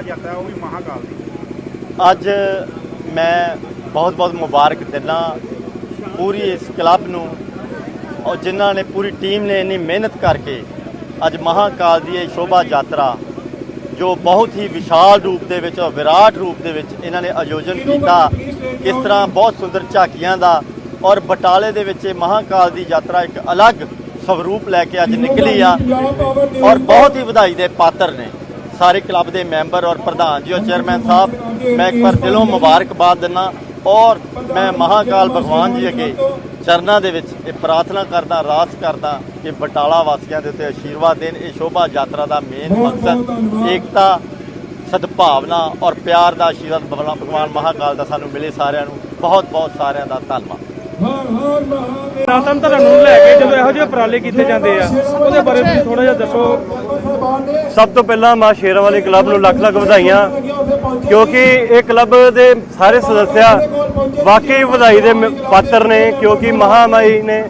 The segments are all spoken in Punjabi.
ਸ਼ੋਭਾ ਯਾਤਰਾ ਉਹ ਵੀ ਮਹਾਕਾਲ ਦੀ। ਅੱਜ ਮੈਂ ਬਹੁਤ ਬਹੁਤ ਮੁਬਾਰਕ ਦਿੰਦਾ ਪੂਰੀ ਇਸ ਕਲੱਬ ਨੂੰ ਔਰ ਜਿਨ੍ਹਾਂ ਨੇ ਪੂਰੀ ਟੀਮ ਨੇ ਇੰਨੀ ਮਿਹਨਤ ਕਰਕੇ ਅੱਜ ਮਹਾਕਾਲ ਦੀ ਇਹ ਸ਼ੋਭਾ ਯਾਤਰਾ ਜੋ ਬਹੁਤ ਹੀ ਵਿਸ਼ਾਲ ਰੂਪ ਦੇ ਵਿੱਚ ਔਰ ਵਿਰਾਟ ਰੂਪ ਦੇ ਵਿੱਚ ਇਹਨਾਂ ਨੇ ਆਯੋਜਨ ਕੀਤਾ ਕਿਸ ਤਰ੍ਹਾਂ ਬਹੁਤ ਸੁੰਦਰ ਝਾਕੀਆਂ ਦਾ ਔਰ ਬਟਾਲੇ ਦੇ ਵਿੱਚ ਇਹ ਮਹਾਕਾਲ ਦੀ ਯਾਤਰਾ ਇੱਕ ਅਲੱਗ ਸਵਰੂਪ ਲੈ ਕੇ ਅੱਜ ਨਿਕਲੀ ਆ ਔਰ ਬਹੁਤ ਹੀ ਵਧਾਈ ਦੇ ਪਾਤਰ ਨੇ। ਸਾਰੇ ਕਲੱਬ ਦੇ ਮੈਂਬਰ ਔਰ ਪ੍ਰਧਾਨ ਜੀ ਔਰ ਚੇਅਰਮੈਨ ਸਾਹਿਬ ਮੈਂ ਇੱਕ ਵਾਰ ਦਿਲੋਂ ਮੁਬਾਰਕਬਾਦ ਦਿੰਦਾ ਔਰ ਮੈਂ ਮਹਾਕਾਲ ਭਗਵਾਨ ਜੀ ਅੱਗੇ ਚਰਨਾਂ ਦੇ ਵਿੱਚ ਇਹ ਪ੍ਰਾਰਥਨਾ ਕਰਦਾ ਅਰਦਾਸ ਕਰਦਾ ਕਿ ਬਟਾਲਾ ਵਾਸੀਆਂ ਦੇ ਉੱਤੇ ਆਸ਼ੀਰਵਾਦ ਦੇਣ। ਇਹ ਸ਼ੋਭਾ ਯਾਤਰਾ ਦਾ ਮੇਨ ਮਕਸਦ ਏਕਤਾ ਸਦਭਾਵਨਾ ਔਰ ਪਿਆਰ ਦਾ ਆਸ਼ੀਰਵਾਦ ਭਗਵਾਨ ਭਗਵਾਨ ਮਹਾਕਾਲ ਦਾ ਸਾਨੂੰ ਮਿਲੇ ਸਾਰਿਆਂ ਨੂੰ। ਬਹੁਤ ਬਹੁਤ ਸਾਰਿਆਂ ਦਾ ਧੰਨਵਾਦ। ਸਨਾਤਨ ਧਰਮ ਨੂੰ ਲੈ ਕੇ ਜਦੋਂ ਇਹੋ ਜਿਹੇ ਉਪਰਾਲੇ ਕੀਤੇ ਜਾਂਦੇ ਆ ਉਹਦੇ ਬਾਰੇ ਤੁਸੀਂ ਥੋੜਾ ਜਿਹਾ ਦੱਸੋ। ਸਭ ਤੋਂ ਪਹਿਲਾਂ ਮਾਂ ਸ਼ੇਰਾਂ ਵਾਲੇ ਕਲੱਬ ਨੂੰ ਲੱਖ ਲੱਖ ਵਧਾਈਆਂ, ਕਿਉਂਕਿ ਇਹ ਕਲੱਬ ਦੇ ਸਾਰੇ ਸਦੱਸਿਆ ਵਾਕਈ ਵਧਾਈ ਦੇ ਪਾਤਰ ਨੇ, ਕਿਉਂਕਿ ਮਹਾਮਾਈ ਨੇ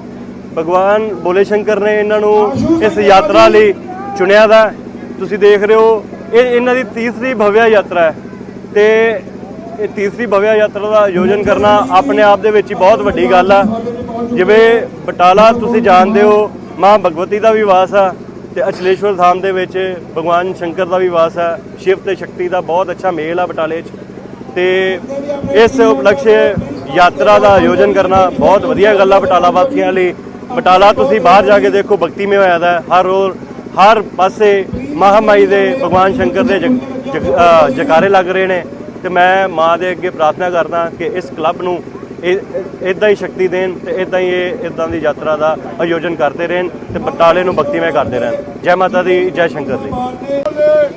ਭਗਵਾਨ ਬੋਲੇ ਸ਼ੰਕਰ ਨੇ ਇਹਨਾਂ ਨੂੰ ਇਸ ਯਾਤਰਾ ਲਈ ਚੁਣਿਆ ਦਾ। ਤੁਸੀਂ ਦੇਖ ਰਹੇ ਹੋ, ਇਹ ਇਹਨਾਂ ਦੀ ਤੀਸਰੀ ਭਵਿਆ ਯਾਤਰਾ ਹੈ ਤੇ ਇਹ ਤੀਸਰੀ ਭਵਿਆ ਯਾਤਰਾ ਦਾ ਆਯੋਜਨ ਕਰਨਾ ਆਪਣੇ ਆਪ ਦੇ ਵਿੱਚ ਹੀ ਬਹੁਤ ਵੱਡੀ ਗੱਲ ਆ। ਜਿਵੇਂ ਬਟਾਲਾ ਤੁਸੀਂ ਜਾਣਦੇ ਹੋ, ਮਾਂ ਭਗਵਤੀ ਦਾ ਵੀ ਵਾਸ ਆ। ਤੇ ਅਚਲੇਸ਼ਵਰ ਧਾਮ ਦੇ ਵਿੱਚ ਭਗਵਾਨ ਸ਼ੰਕਰ ਦਾ ਵੀ ਵਾਸ ਹੈ। ਸ਼ਿਵ ਤੇ ਸ਼ਕਤੀ ਦਾ ਬਹੁਤ ਅੱਛਾ ਮੇਲ ਆ ਬਟਾਲੇ 'ਚ। ਤੇ ਇਸ ਉਪਲਕਸ਼ ਯਾਤਰਾ ਦਾ ਆਯੋਜਨ ਕਰਨਾ ਬਹੁਤ ਵਧੀਆ ਗੱਲ ਆ ਬਟਾਲਾ ਵਾਸੀਆਂ ਲਈ। ਬਟਾਲਾ ਤੁਸੀਂ ਬਾਹਰ ਜਾ ਕੇ ਦੇਖੋ ਭਗਤੀਮय ਹੋਇਆ ਦਾ ਹਰ ਰੋਜ਼, ਹਰ ਪਾਸੇ ਮਹਾਮਾਈ ਦੇ ਭਗਵਾਨ ਸ਼ੰਕਰ ਦੇ ਜਕਾਰੇ ਲੱਗ ਰਹੇ ਨੇ। ਤੇ ਮੈਂ ਮਾਂ ਦੇ ਅੱਗੇ ਪ੍ਰਾਰਥਨਾ ਕਰਦਾ ਕਿ ਇਸ ਕਲੱਬ ਨੂੰ ਇਦਾਂ ਹੀ ਸ਼ਕਤੀ ਦੇਣ ਤੇ ਇਦਾਂ ਹੀ ਇਹ ਇਦਾਂ ਦੀ ਯਾਤਰਾ ਦਾ ਆਯੋਜਨ ਕਰਦੇ ਰਹਿਣ ਤੇ ਬਟਾਲੇ ਨੂੰ ਭਗਤੀਮय ਕਰਦੇ ਰਹਿਣ। ਜੈ ਮਾਤਾ ਦੀ ਜੈ ਸ਼ੰਕਰ ਦੀ।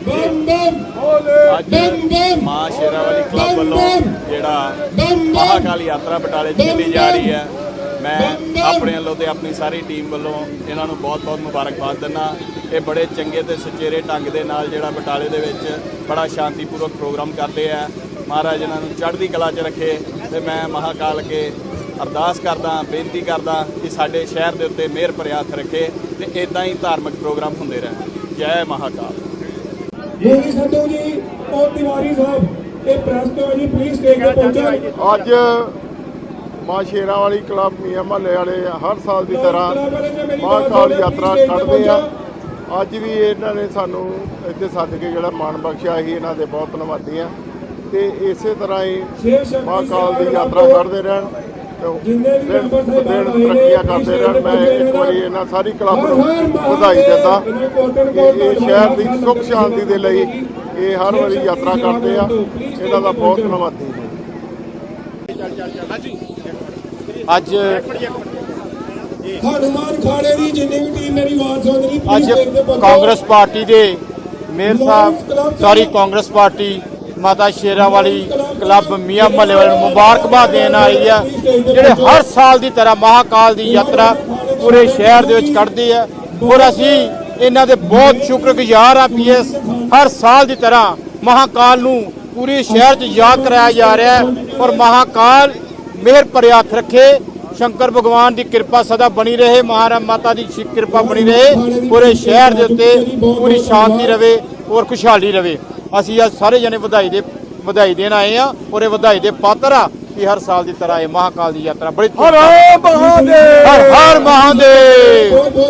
ਦਿਨ ਦਿਨ ਅੱਜ ਦਿਨ ਦਿਨ ਮਾਂ ਸ਼ੇਰਾਂ ਵਾਲੀ ਕਲੱਬ ਵੱਲੋਂ ਜਿਹੜਾ ਮਹਾਕਾਲ ਯਾਤਰਾ ਬਟਾਲੇ 'ਚ ਚੱਲੀ ਜਾ ਰਹੀ ਹੈ। ਮੈਂ ਆਪਣੇ ਵੱਲੋਂ ਤੇ ਆਪਣੀ ਸਾਰੀ ਟੀਮ ਵੱਲੋਂ ਇਹਨਾਂ ਨੂੰ ਬਹੁਤ-ਬਹੁਤ ਮੁਬਾਰਕਬਾਦ ਦਿੰਦਾ। ਇਹ ਬੜੇ ਚੰਗੇ ਤੇ ਸੁਚੇਰੇ ਢੰਗ ਦੇ ਨਾਲ ਜਿਹੜਾ ਬਟਾਲੇ ਦੇ ਵਿੱਚ ਬੜਾ ਸ਼ਾਂਤੀਪੂਰਵਕ ਪ੍ਰੋਗਰਾਮ ਕਰਦੇ ਆ ਮਹਾਰਾਜ ਇਹਨਾਂ ਨੂੰ ਚੜ੍ਹਦੀ ਕਲਾ 'ਚ ਰੱਖੇ ਤੇ ਮੈਂ ਮਹਾਕਾਲ ਕੇ ਅਰਦਾਸ ਕਰਦਾ ਬੇਨਤੀ ਕਰਦਾ ਕਿ ਸਾਡੇ ਸ਼ਹਿਰ ਦੇ ਉੱਤੇ ਮਿਹਰ ਹੱਥ ਰੱਖੇ ਤੇ ਇਦਾਂ ਹੀ ਧਾਰਮਿਕ ਪ੍ਰੋਗਰਾਮ ਹੁੰਦੇ ਰਹਿਣ। ਜੈ ਮਹਾਕਾਲ। ਜੀ ਸੰਧੂ ਜੀ ਔਰ ਤਿਵਾਰੀ ਸਾਹਿਬ ਇਹ ਪ੍ਰੈਸ ਤੋਂ ਹੈ ਜੀ ਪਲੀਜ਼ ਸਟੇਜ ਤੇ ਪਹੁੰਚੋ। ਅੱਜ ਮਾਂ ਸ਼ੇਰਾਂ ਵਾਲੀ ਕਲੱਬ ਮੀਆਂ ਮਹੱਲੇ ਵਾਲੇ ਹਰ ਸਾਲ ਦੀ ਤਰ੍ਹਾਂ ਮਾਂ ਕਾਲ ਯਾਤਰਾ ਕੱਢਦੇ ਆ। ਅੱਜ ਵੀ ਇਹਨਾਂ ਨੇ ਸਾਨੂੰ ਇੱਥੇ ਸੱਦ ਕੇ ਜਿਹੜਾ ਮਾਣ ਬਖਸ਼ਿਆ ਸੀ ਇਹਨਾਂ ਦੇ ਬਹੁਤ ਧੰਨਵਾਦੀ ਆ। ਤੇ ਇਸੇ ਤਰ੍ਹਾਂ ਹੀ ਸ਼ੇਰ ਸ਼ਕਤੀ ਮਾਂ ਕਾਲ ਦੀ ਯਾਤਰਾ ਕੱਢਦੇ ਰਹਿਣ ਤੇ ਜਿੰਨੇ ਵੀ ਦਿਨ ਮੈਂਬਰ ਸਾਹਿਬਾਨ ਦਿਨ ਤਰੱਕੀਆਂ ਕਰਦੇ ਰਹਿਣ। ਮੈਂ ਇੱਕ ਵਾਰੀ ਇਹਨਾਂ ਸਾਰੀ ਕਲੱਬ ਨੂੰ ਵਧਾਈ ਦਿੰਦਾ। ਕਿ ਇਹ ਸ਼ਹਿਰ ਦੀ ਸੁੱਖ ਸ਼ਾਂਤੀ ਦੇ ਲਈ ਇਹ ਹਰ ਵਾਰੀ ਯਾਤਰਾ ਕਰਦੇ ਆ। ਇਹਨਾਂ ਦਾ ਬਹੁਤ ਧੰਨਵਾਦੀ। ਹਾਂ ਅੱਜ ਹਨੂਮਾਨ ਖਾੜੇ ਦੀ ਜਿੰਨੀ ਵੀ ਟੀਮ ਮੇਰੀ ਆਵਾਜ਼ ਸੁਣ ਰਹੀ ਅੱਜ। ਕਾਂਗਰਸ ਪਾਰਟੀ ਦੇ ਮੇਅਰ ਸਾਹਿਬ ਸਾਰੀ ਕਾਂਗਰਸ ਪਾਰਟੀ ਮਾਤਾ ਸ਼ੇਰਾਂ ਵਾਲੀ ਕਲੱਬ ਮੀਆਂ ਮਹੱਲੇ ਵਾਲੇ ਨੂੰ ਮੁਬਾਰਕਬਾਦ ਦੇਣ ਆਈ ਆ। ਜਿਹੜੇ ਹਰ ਸਾਲ ਦੀ ਤਰ੍ਹਾਂ ਮਹਾਕਾਲ ਦੀ ਯਾਤਰਾ ਪੂਰੇ ਸ਼ਹਿਰ ਦੇ ਵਿੱਚ ਕੱਢਦੀ ਹੈ ਔਰ ਅਸੀਂ ਇਹਨਾਂ ਦੇ ਬਹੁਤ ਸ਼ੁਕਰਗੁਜ਼ਾਰ ਆ ਪੀਐਸ ਹਰ ਸਾਲ ਦੀ ਤਰ੍ਹਾਂ ਮਹਾਕਾਲ ਨੂੰ ਪੂਰੇ ਸ਼ਹਿਰ 'ਚ ਯਾਦ ਕਰਾਇਆ ਜਾ ਰਿਹਾ ਹੈ। ਔਰ ਮਹਾਕਾਲ ਮਿਹਰ ਭਰਿਆ ਹੱਥ ਰੱਖੇ। ਸ਼ੰਕਰ ਭਗਵਾਨ ਦੀ ਕਿਰਪਾ ਸਦਾ ਬਣੀ ਰਹੇ। ਮਹਾਰਾ ਮਾਤਾ ਦੀ ਕਿਰਪਾ ਬਣੀ ਰਹੇ। ਪੂਰੇ ਸ਼ਹਿਰ ਦੇ ਉੱਤੇ ਪੂਰੀ ਸ਼ਾਂਤੀ ਰਵੇ ਔਰ ਖੁਸ਼ਹਾਲੀ ਰਵੇ। ਅਸੀਂ ਅੱਜ ਸਾਰੇ ਜਣੇ ਵਧਾਈ ਦੇ ਵਧਾਈ ਦੇਣ ਆਏ ਆ ਔਰ ਇਹ ਵਧਾਈ ਦੇ ਪਾਤਰ ਆ ਕਿ ਹਰ ਸਾਲ ਦੀ ਤਰ੍ਹਾਂ ਇਹ ਮਹਾਕਾਲ ਦੀ ਯਾਤਰਾ ਬੜੀ ਹਰ ਹਰ ਮਹਾਦੇਵ! ਹਰ ਹਰ ਮਹਾਦੇਵ!